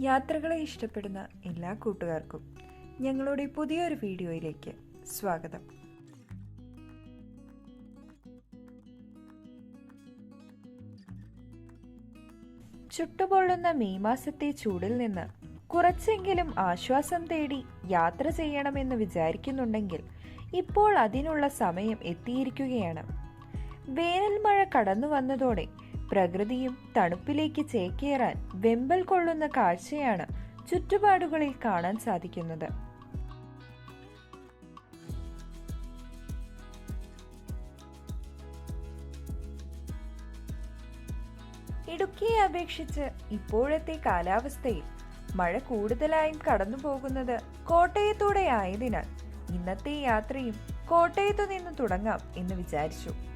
യാത്രകളെ ഇഷ്ടപ്പെടുന്ന എല്ലാ കൂട്ടുകാർക്കും ഞങ്ങളുടെ പുതിയൊരു വീഡിയോയിലേക്ക് സ്വാഗതം. ചുട്ടുപൊള്ളുന്ന മെയ് മാസത്തെ ചൂടിൽ നിന്ന് കുറച്ചെങ്കിലും ആശ്വാസം തേടി യാത്ര ചെയ്യണമെന്ന് വിചാരിക്കുന്നുണ്ടെങ്കിൽ ഇപ്പോൾ അതിനുള്ള സമയം എത്തിയിരിക്കുകയാണ്. വേനൽ മഴ കടന്നു വന്നതോടെ പ്രകൃതിയും തണുപ്പിലേക്ക് ചേക്കേറാൻ വെമ്പൽ കൊള്ളുന്ന കാഴ്ചയാണ് ചുറ്റുപാടുകളിൽ കാണാൻ സാധിക്കുന്നത്. ഇടുക്കിയെ അപേക്ഷിച്ച് ഇപ്പോഴത്തെ കാലാവസ്ഥയിൽ മഴ കൂടുതലായും കടന്നു പോകുന്നത് കോട്ടയത്തൂടെ ആയതിനാൽ ഇന്നത്തെ യാത്രയും കോട്ടയത്തു നിന്ന് തുടങ്ങാം എന്ന് വിചാരിച്ചു.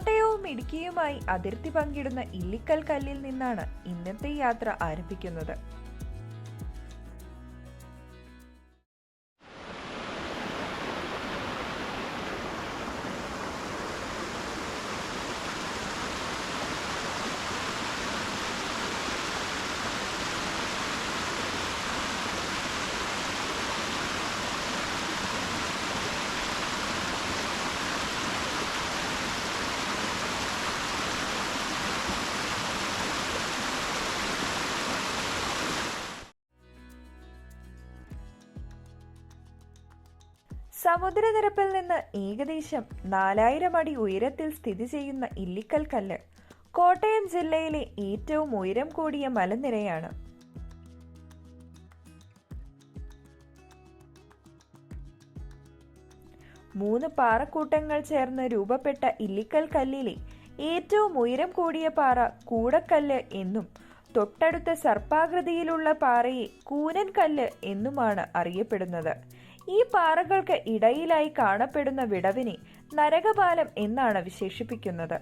കോട്ടയവും ഇടുക്കിയുമായി അതിർത്തി പങ്കിടുന്ന ഇല്ലിക്കൽ കല്ലിൽ നിന്നാണ് ഇന്നത്തെ യാത്ര ആരംഭിക്കുന്നത്. സമുദ്രനിരപ്പിൽ നിന്ന് ഏകദേശം നാലായിരം അടി ഉയരത്തിൽ സ്ഥിതി ചെയ്യുന്ന ഇല്ലിക്കൽ കല്ല് കോട്ടയം ജില്ലയിലെ ഏറ്റവും ഉയരം കൂടിയ മലനിരയാണ്. മൂന്ന് പാറക്കൂട്ടങ്ങൾ ചേർന്ന് രൂപപ്പെട്ട ഇല്ലിക്കൽ കല്ലിലെ ഏറ്റവും ഉയരം കൂടിയ പാറ കൂടക്കല്ല് എന്നും തൊട്ടടുത്ത സർപ്പാകൃതിയിലുള്ള പാറയെ കൂനൻ കല്ല് എന്നുമാണ് അറിയപ്പെടുന്നത്. ഈ പാറകൾക്ക് ഇടയിലായി കാണപ്പെടുന്ന വിടവിനെ നരകപാലം എന്നാണ് വിശേഷിപ്പിക്കുന്നത്.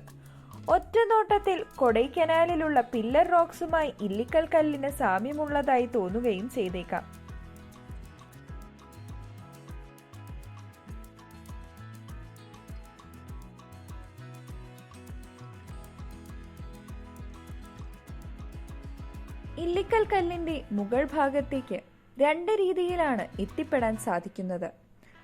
ഒറ്റനോട്ടത്തിൽ കൊടൈക്കനാലിലുള്ള പില്ലർ റോക്സുമായി ഇല്ലിക്കൽ കല്ലിന് സാമ്യമുള്ളതായി തോന്നുകയും ചെയ്തേക്കാം. ഇല്ലിക്കൽ കല്ലിന്റെ മുകൾ ഭാഗത്തേക്ക് രണ്ട് രീതിയിലാണ് എത്തിപ്പെടാൻ സാധിക്കുന്നത്.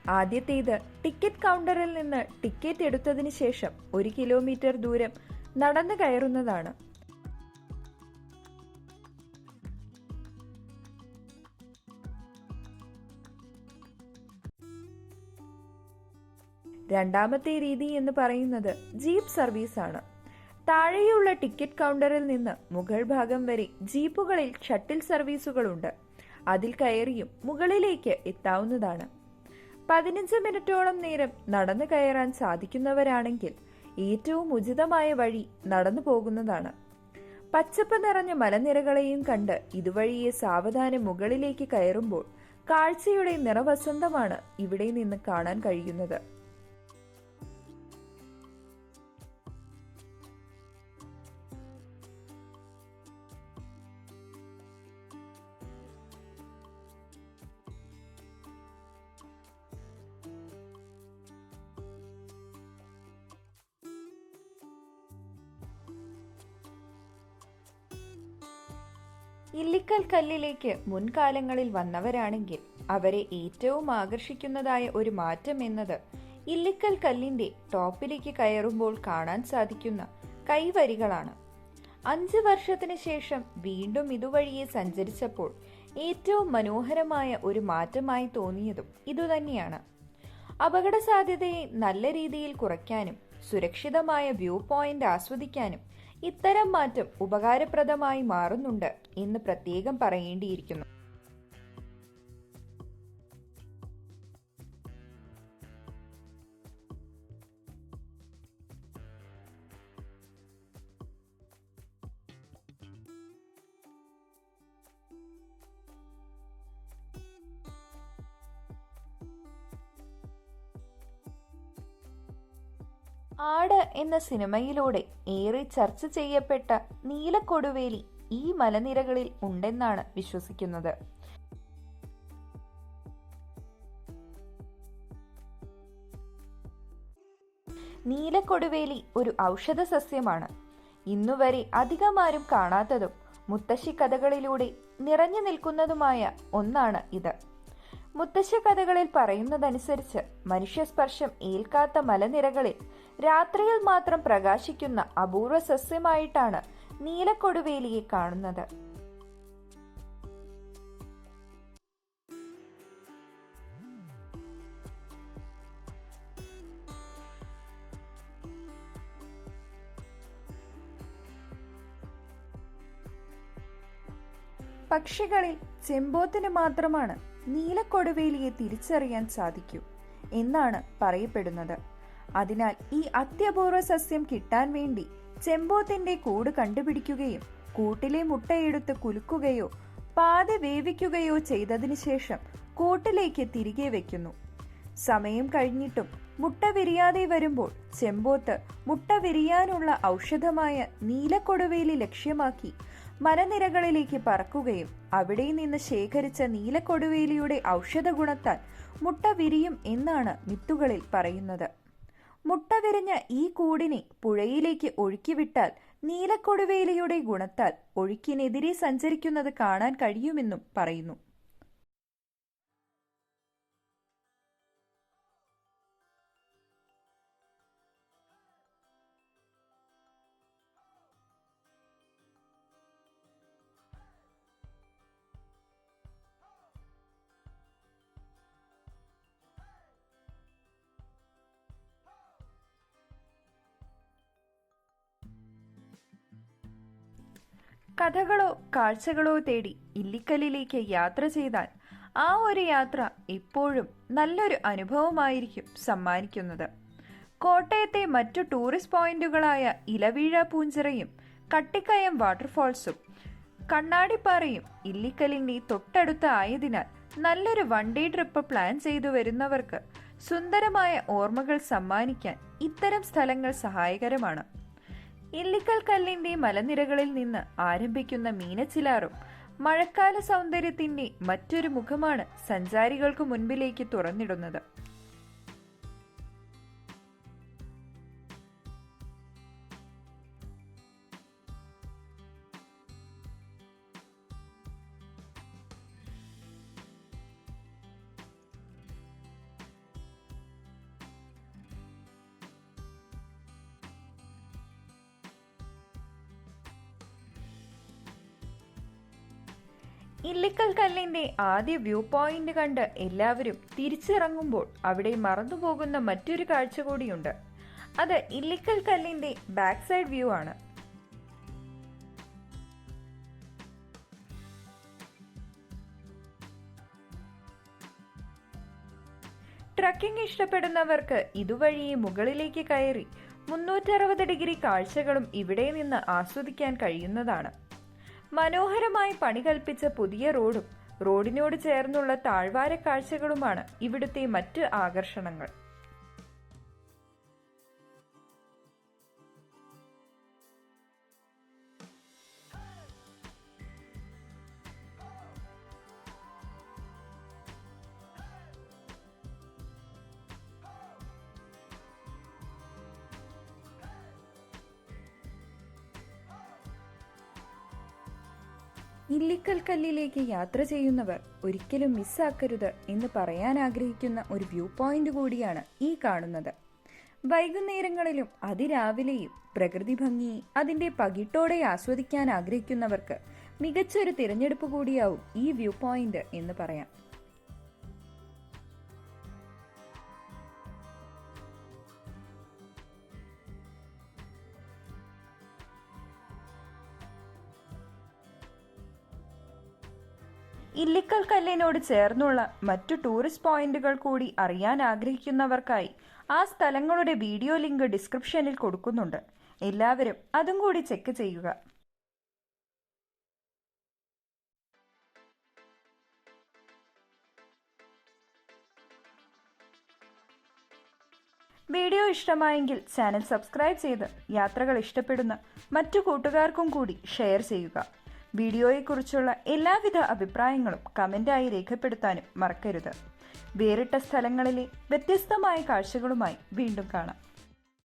ആദ്യത്തേത് ടിക്കറ്റ് കൗണ്ടറിൽ നിന്ന് ടിക്കറ്റ് എടുത്തതിന് ശേഷം ഒരു കിലോമീറ്റർ ദൂരം നടന്നു കയറുന്നതാണ്. രണ്ടാമത്തെ രീതി എന്ന് പറയുന്നത് ജീപ്പ് സർവീസ് ആണ്. താഴെയുള്ള ടിക്കറ്റ് കൗണ്ടറിൽ നിന്ന് മുകൾ ഭാഗം വരെ ജീപ്പുകളിൽ ഷട്ടിൽ സർവീസുകളുണ്ട്. അതിൽ കയറിയും മുകളിലേക്ക് എത്താവുന്നതാണ്. പതിനഞ്ച് മിനിറ്റോളം നേരം നടന്നു കയറാൻ സാധിക്കുന്നവരാണെങ്കിൽ ഏറ്റവും ഉചിതമായ വഴി നടന്നു പോകുന്നതാണ്. പച്ചപ്പ് നിറഞ്ഞ മലനിരകളെയും കണ്ട് ഇതുവഴിയെ സാവധാനം മുകളിലേക്ക് കയറുമ്പോൾ കാഴ്ചയുടെ നിറവസന്തമാണ് ഇവിടെ നിന്ന് കാണാൻ കഴിയുന്നത്. ഇല്ലിക്കൽ കല്ലിലേക്ക് മുൻകാലങ്ങളിൽ വന്നവരാണെങ്കിൽ അവരെ ഏറ്റവും ആകർഷിക്കുന്നതായ ഒരു മാറ്റം എന്നത് ഇല്ലിക്കൽ കല്ലിന്റെ ടോപ്പിലേക്ക് കയറുമ്പോൾ കാണാൻ സാധിക്കുന്ന കൈവരികളാണ്. അഞ്ച് വർഷത്തിന് ശേഷം വീണ്ടും ഇതുവഴിയെ സഞ്ചരിച്ചപ്പോൾ ഏറ്റവും മനോഹരമായ ഒരു മാറ്റമായി തോന്നിയതും ഇതുതന്നെയാണ്. അപകട സാധ്യതയെ നല്ല രീതിയിൽ കുറയ്ക്കാനും സുരക്ഷിതമായ വ്യൂ പോയിന്റ് ആസ്വദിക്കാനും ഇത്തരം മാറ്റം ഉപകാരപ്രദമായി മാറുന്നുണ്ട് എന്ന് പ്രത്യേകം പറയേണ്ടിയിരിക്കുന്നു. ആട് എന്ന സിനിമയിലൂടെ ഏറെ ചർച്ച ചെയ്യപ്പെട്ട നീലക്കൊടുവേലി ഈ മലനിരകളിൽ ഉണ്ടെന്നാണ് വിശ്വസിക്കുന്നത്. നീലക്കൊടുവേലി ഒരു ഔഷധ സസ്യമാണ്. ഇന്നുവരെ അധികമാരും കാണാത്തതും മുത്തശ്ശി കഥകളിലൂടെ നിറഞ്ഞു നിൽക്കുന്നതുമായ ഒന്നാണ് ഇത്. മുത്തശ്ശി കഥകളിൽ പറയുന്നതനുസരിച്ച് മനുഷ്യസ്പർശം ഏൽക്കാത്ത മലനിരകളിൽ രാത്രിയിൽ മാത്രം പ്രകാശിക്കുന്ന അപൂർവ സസ്യമായിട്ടാണ് നീലക്കൊടുവേലിയെ കാണുന്നത്. പക്ഷികളിൽ ചെമ്പോത്തിന് മാത്രമാണ് നീലക്കൊടുവേലിയെ തിരിച്ചറിയാൻ സാധിക്കൂ എന്നാണ് പറയപ്പെടുന്നത്. അതിനാൽ ഈ അത്യപൂർവ സസ്യം കിട്ടാൻ വേണ്ടി ചെമ്പോത്തിന്റെ കൂട് കണ്ടുപിടിക്കുകയും കൂട്ടിലെ മുട്ടയെടുത്ത് കുലുക്കുകയോ പാത വേവിക്കുകയോ ചെയ്തതിനു ശേഷം കൂട്ടിലേക്ക് തിരികെ വെക്കുന്നു. സമയം കഴിഞ്ഞിട്ടും മുട്ട വിരിയാതെ വരുമ്പോൾ ചെമ്പോത്ത് മുട്ട വിരിയാനുള്ള ഔഷധമായ നീലക്കൊടുവേലി ലക്ഷ്യമാക്കി മലനിരകളിലേക്ക് പറക്കുകയും അവിടെ നിന്ന് ശേഖരിച്ച നീലക്കൊടുവേലിയുടെ ഔഷധ ഗുണത്താൽ മുട്ട വിരിയും എന്നാണ് മിത്തുകളിൽ പറയുന്നത്. മുട്ട വിരിഞ്ഞ ഈ കൂടിനെ പുഴയിലേക്ക് ഒഴുക്കിവിട്ടാൽ നീലക്കൊടുവേലിയുടെ ഗുണത്താൽ ഒഴുക്കിനെതിരെ സഞ്ചരിക്കുന്നത് കാണാൻ കഴിയുമെന്നും പറയുന്നു. കഥകളോ കാഴ്ചകളോ തേടി ഇല്ലിക്കല്ലിലേക്ക് യാത്ര ചെയ്താൽ ആ ഒരു യാത്ര എപ്പോഴും നല്ലൊരു അനുഭവമായിരിക്കും സമ്മാനിക്കുന്നത്. കോട്ടയത്തെ മറ്റു ടൂറിസ്റ്റ് പോയിന്റുകളായ ഇലവീഴ പൂഞ്ചിറയും കട്ടിക്കയം വാട്ടർഫാൾസും കണ്ണാടിപ്പാറയും ഇല്ലിക്കലിന്റെ തൊട്ടടുത്ത് ആയതിനാൽ നല്ലൊരു വൺ ഡേ ട്രിപ്പ് പ്ലാൻ ചെയ്തു വരുന്നവർക്ക് സുന്ദരമായ ഓർമ്മകൾ സമ്മാനിക്കാൻ ഇത്തരം സ്ഥലങ്ങൾ സഹായകരമാണ്. ഇല്ലിക്കൽ കല്ലിന്റെ മലനിരകളിൽ നിന്ന് ആരംഭിക്കുന്ന മീനച്ചിലാറും മഴക്കാല സൗന്ദര്യത്തിന്റെ മറ്റൊരു മുഖമാണ് സഞ്ചാരികൾക്ക് മുൻപിലേക്ക് തുറന്നിടുന്നത്. ഇല്ലിക്കൽ കല്ലിന്റെ ആദ്യ വ്യൂ പോയിന്റ് കണ്ട് എല്ലാവരും തിരിച്ചിറങ്ങുമ്പോൾ അവിടെ മറന്നുപോകുന്ന മറ്റൊരു കാഴ്ച കൂടിയുണ്ട്. അത് ഇല്ലിക്കൽ കല്ലിന്റെ ബാക്ക് സൈഡ് വ്യൂ ആണ്. ട്രക്കിംഗ് ഇഷ്ടപ്പെടുന്നവർക്ക് ഇതുവഴി മുകളിലേക്ക് കയറി മുന്നൂറ്ററുപത് ഡിഗ്രി കാഴ്ചകളും ഇവിടെ നിന്ന് ആസ്വദിക്കാൻ കഴിയുന്നതാണ്. മനോഹരമായി പണി കൽപ്പിച്ച പുതിയ റോഡും റോഡിനോട് ചേർന്നുള്ള താഴ്വാര കാഴ്ചകളുമാണ് ഇവിടുത്തെ മറ്റ് ആകർഷണങ്ങൾ. ഇല്ലിക്കൽ കല്ലിലേക്ക് യാത്ര ചെയ്യുന്നവർ ഒരിക്കലും മിസ്സാക്കരുത് എന്ന് പറയാൻ ആഗ്രഹിക്കുന്ന ഒരു വ്യൂ പോയിന്റ് കൂടിയാണ് ഈ കാണുന്നത്. വൈകുന്നേരങ്ങളിലും അതിരാവിലെയും പ്രകൃതി ഭംഗി അതിന്റെ പകിട്ടോടെ ആസ്വദിക്കാൻ ആഗ്രഹിക്കുന്നവർക്ക് മികച്ചൊരു തിരഞ്ഞെടുപ്പ് കൂടിയാവും ഈ വ്യൂ പോയിന്റ് എന്ന് പറയാം. ഇല്ലിക്കൽ കല്ലിനോട് ചേർന്നുള്ള മറ്റു ടൂറിസ്റ്റ് പോയിന്റുകൾ കൂടി അറിയാൻ ആഗ്രഹിക്കുന്നവർക്കായി ആ സ്ഥലങ്ങളുടെ വീഡിയോ ലിങ്ക് ഡിസ്ക്രിപ്ഷനിൽ കൊടുക്കുന്നുണ്ട്. എല്ലാവരും അതും കൂടി ചെക്ക് ചെയ്യുക. വീഡിയോ ഇഷ്ടമായെങ്കിൽ ചാനൽ സബ്സ്ക്രൈബ് ചെയ്ത് യാത്രകൾ ഇഷ്ടപ്പെടുന്ന മറ്റു കൂട്ടുകാർക്കും കൂടി ഷെയർ ചെയ്യുക. വീഡിയോയെക്കുറിച്ചുള്ള എല്ലാവിധ അഭിപ്രായങ്ങളും കമന്റായി രേഖപ്പെടുത്താനും മറക്കരുത്. വേറിട്ട സ്ഥലങ്ങളിലെ വ്യത്യസ്തമായ കാഴ്ചകളുമായി വീണ്ടും കാണാം.